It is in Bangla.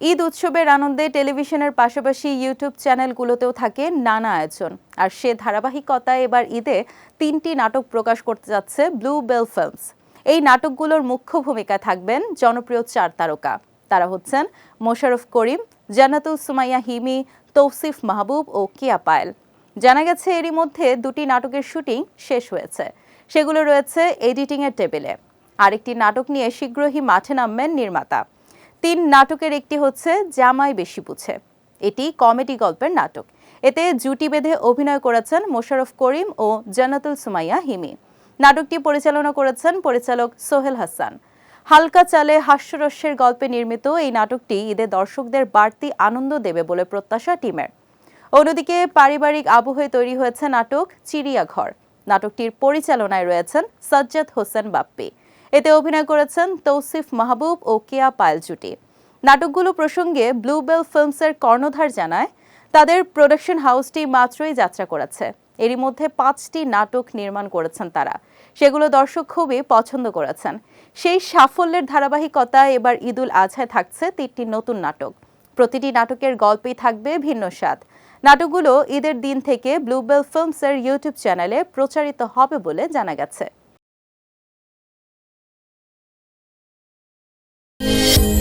ঈদ উৎসবের আনন্দে টেলিভিশনের পাশাপাশি ইউটিউব চ্যানেলগুলোতেও থাকে নানা আয়োজন। আর সে ধারাবাহিকতায় এবার ঈদে তিনটি নাটক প্রকাশ করতে যাচ্ছে ব্লু বেল ফিল্মস এই নাটকগুলোর মুখ্য ভূমিকায় থাকবেন জনপ্রিয় চার তারকা। তারা হচ্ছেন মোশাররফ করিম, জান্নাতুল সুমাইয়া হিমি, তৌসিফ মাহবুব ও কিয়া পায়েল। জানা গেছে এরই মধ্যে দুটি নাটকের শুটিং শেষ হয়েছে। সেগুলো রয়েছে এডিটিংয়ের টেবিলে। আরেকটি নাটক নিয়ে শীঘ্রই মাঠে নামবেন নির্মাতা। তিন নাটকের একটি হচ্ছে জামাই বেশি বুঝে। এটি কমেডি গল্পের নাটক। এতে জুটি বেঁধে অভিনয় করেছেন মোশাররফ করিম ও জান্নাতুল সুমাইয়া হিমি। নাটকটি পরিচালনা করেছেন পরিচালক সোহেল হাসান। হালকা চালে হাস্যরস্যের গল্পে নির্মিত এই নাটকটি ঈদে দর্শকদের বাড়তি আনন্দ দেবে বলে প্রত্যাশা টিমের। অন্যদিকে পারিবারিক আবহে তৈরি হয়েছে নাটক চিড়িয়াঘর। নাটকটির পরিচালনায় রয়েছেন সাজ্জাদ হোসেন বাপ্পি। এতে অভিনয় করেছেন তৌসিফ মাহবুব ও কেয়া পায়েল জুটি নাটকগুলো প্রসঙ্গে ব্লুবেল ফিল্মসের কর্ণধার জানায়, তাদের প্রোডাকশন হাউসটি মাত্রই যাত্রা করেছে। এরই মধ্যে পাঁচটি নাটক নির্মাণ করেছেন তারা। সেগুলো দর্শক খুবই পছন্দ করেছেন। সেই সাফল্যের ধারাবাহিকতায় এবার ঈদুল আজহায় থাকছে তিনটি নতুন নাটক। প্রতিটি নাটকের গল্পেই থাকবে ভিন্ন স্বাদ। নাটকগুলো ঈদের দিন থেকে ব্লুবেল ফিল্মসের ইউটিউব চ্যানেলে প্রচারিত হবে বলে জানা গেছে। 嗯。